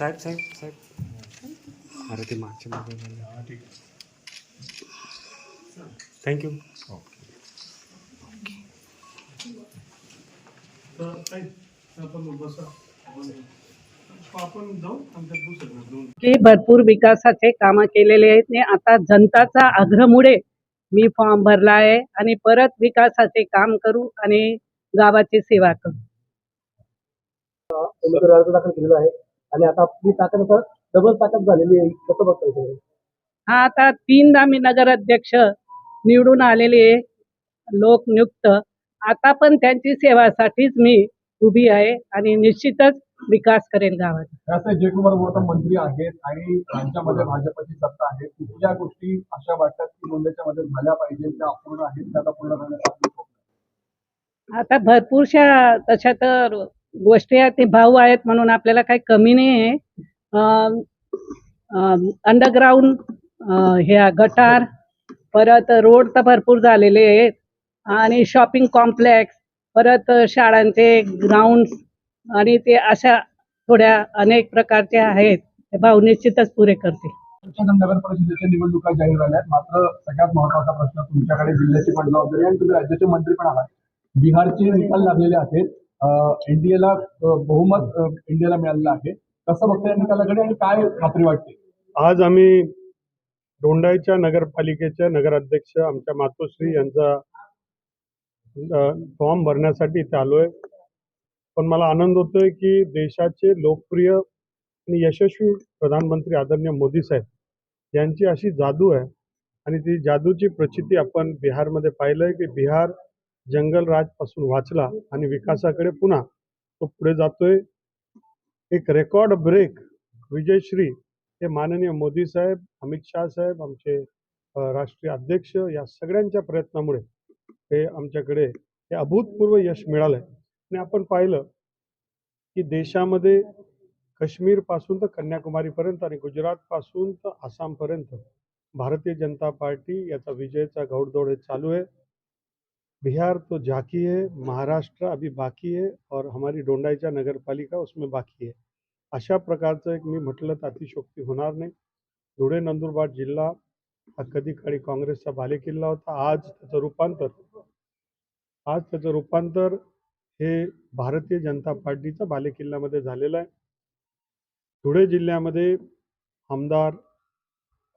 साहेब साहेब साहेब. अरे ते मागच्या मागे थँक्यू की भरपूर विकासाचे कामं केलेले आहेत आणि आता जनताचा आग्रहामुळे मी फॉर्म भरला आहे आणि परत विकासाचे काम करू आणि गावाची सेवा करू. आणि आता आपली ताकद आता डबल ताकद झालेली आहे. कसं बघता येते हा आता तीनदा मी नगराध्यक्ष निवडून आलेले लोकनियुक्त आता पण त्यांची सेवासाठीच मी उभी आहे आणि निश्चितच विकास करेल गावाचा. त्याचे जयकुमार मोहता मंत्री आहेत आणि राज्यामध्ये भाजपची सत्ता आहे. कुठल्या गोष्टी अशा वाटतात की मुंबईच्या मध्ये झाल्या पाहिजे त्या अपूर्ण आहेत त्या आता पूर्ण आहे. आता भरपूरशा तशा तर गोष्टी आहेत ते भाऊ आहेत म्हणून आपल्याला काही कमी नाही आहे. अंडरग्राऊंड ह्या गटार परत रोड तर भरपूर झालेले आहेत. आणि शॉपिंग कॉम्प्लेक्स परत शाळांचे ग्राउंड आणि ते अशा थोड्या अनेक प्रकारचे आहेत. ते भाऊ निश्चितच पुरे करतील. नगर परिषदेच्या निवडणुका जाहीर झाल्यात. मात्र सगळ्यात महत्त्वाचा प्रश्न तुमच्याकडे जिल्ह्याची पण जबाबदारी आणि तुम्ही राज्याचे मंत्री पण आहात. बिहारचे निकाल लागलेले आहेत. एनडीएला बहुमत इंडियाला मिळालेलं आहे. कसं बघताय निकालाकडे आणि काय खात्री वाटते? आज आम्ही दोंडाईच्या नगरपालिकेच्या नगराध्यक्ष आमच्या मातोश्री यांचा फॉर्म भरण्यासाठी इथे आलोय. पण मला आनंद होतोय की देशाचे लोकप्रिय आणि यशस्वी प्रधानमंत्री आदरणीय मोदी साहेब यांची अशी जादू आहे. आणि ती जादूची प्रचिती आपण बिहारमध्ये पाहिलंय की बिहार जंगल राजपासून वाचला आणि विकासाकडे पुन्हा तो पुढे जातोय. एक रेकॉर्ड ब्रेक विजयश्री हे माननीय मोदी साहेब अमित शाह साहेब आमचे राष्ट्रीय अध्यक्ष या सगळ्यांच्या प्रयत्नामुळे हे आमच्याकडे हे अभूतपूर्व यश मिळालं आहे आणि आपण पाहिलं की देशामध्ये काश्मीरपासून तर कन्याकुमारीपर्यंत आणि गुजरातपासून तर आसामपर्यंत भारतीय जनता पार्टी याचा विजयचा घौडदौड हे चालू आहे. बिहार तो झाकी है महाराष्ट्र अभी बाकी है और हमारी डोंडाईच्या नगरपालिका उसमें बाकी है। अशा प्रकारचं एक मी म्हटलं तर अतिशोक्ती होणार नाही। धुळे नंदुरबार जिल्हा हा कधी काळी काँग्रेसचा बालेकिल्ला होता आज त्याचं रूपांतर. आज त्याचं रूपांतर हे भारतीय जनता पार्टीच्या बालेकिल्ल्यामध्ये झालेलं आहे. धुळे जिल्ह्यामध्ये आमदार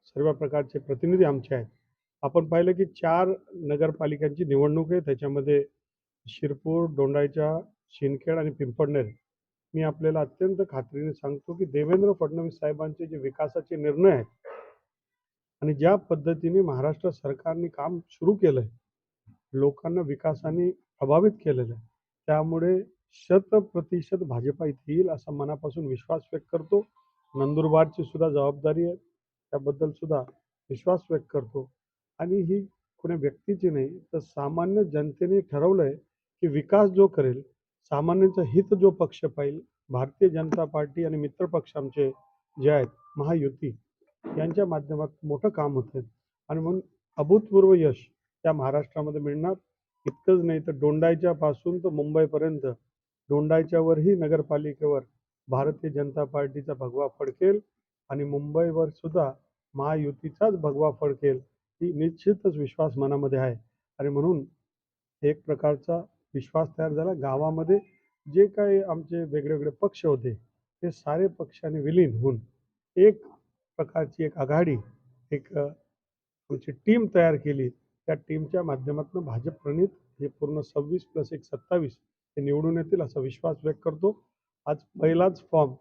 सर्व प्रकारचे प्रतिनिधी आमचे आहेत. आपण पाहिलं की चार नगरपालिकांची निवडणूक आहे. त्याच्यामध्ये शिरपूर दोंडाईचा शिंदखेड आणि पिंपळनेर. मी आपल्याला अत्यंत खात्रीने सांगतो की देवेंद्र फडणवीस साहेबांचे जे विकासाचे निर्णय आहेत आणि ज्या पद्धतीने महाराष्ट्र सरकारने काम सुरू केलं आहे लोकांना विकासाने प्रभावित केलेलं आहे त्यामुळे शत प्रतिशत भाजपा इथे येईल असा मनापासून विश्वास व्यक्त करतो. नंदुरबारची सुद्धा जबाबदारी आहे. त्याबद्दल सुद्धा विश्वास व्यक्त करतो. आणि ही कोण्या व्यक्तीची नाही तर सामान्य जनतेने ठरवलं आहे की विकास जो करेल सामान्यांचं हित जो पक्ष पाहिल भारतीय जनता पार्टी आणि मित्र पक्ष आमचे जे आहेत महायुती यांच्या माध्यमात मोठं काम होतं आणि म्हणून अभूतपूर्व यश त्या महाराष्ट्रामध्ये मिळणार. इतकंच नाही तर डोंडायच्या पासून तर मुंबईपर्यंत. डोंडायच्यावरही नगरपालिकेवर भारतीय जनता पार्टीचा भगवा फडकेल आणि मुंबईवर सुद्धा महायुतीचाच भगवा फडकेल. ही निश्चितच विश्वास मनामध्ये आहे. आणि म्हणून एक प्रकारचा विश्वास तयार झाला. गावामध्ये जे काही आमचे वेगवेगळे पक्ष होते ते सारे पक्षाने विलीन होऊन एक प्रकारची एक आघाडी एक आमची टीम तयार केली. त्या टीमच्या माध्यमातून भाजप प्रणित हे पूर्ण सव्वीस प्लस एक सत्तावीस हे निवडून येतील असा विश्वास व्यक्त करतो. आज पहिलाच फॉर्म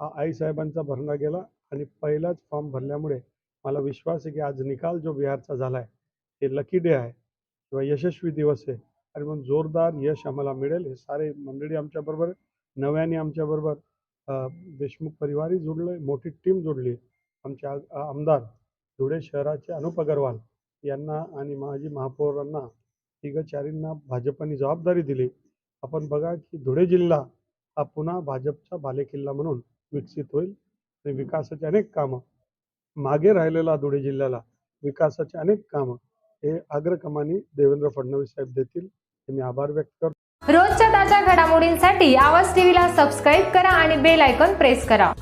हा आईसाहेबांचा भरला गेला आणि पहिलाच फॉर्म भरल्यामुळे मला विश्वास आहे की आज निकाल जो बिहारचा झाला आहे हे लकी डे आहे किंवा यशस्वी दिवस आहे. आणि मग जोरदार यश आम्हाला मिळेल हे सारे मंडळी आमच्याबरोबर नव्याने आमच्याबरोबर देशमुख परिवारही जोडलं मोठी टीम जोडली आमचे आमदार धुळे शहराचे अनुप अगरवाल यांना आणि माजी महापौरांना तिघ चारींना भाजपने जबाबदारी दिली. आपण बघा की धुळे जिल्हा हा पुन्हा भाजपचा बालेकिल्ला म्हणून विकसित होईल आणि विकासाचे अनेक कामं मागे राहिलेला धुळे जिल्ह्याला विकासाचे अनेक कामं हे अग्रक्रमाने देवेंद्र फडणवीस साहेब देतील. हे मी आभार व्यक्त करतो. रोजच्या ताज्या घडामोडींसाठी आवाज टीव्हीला सबस्क्राईब करा आणि बेल आयकॉन प्रेस करा.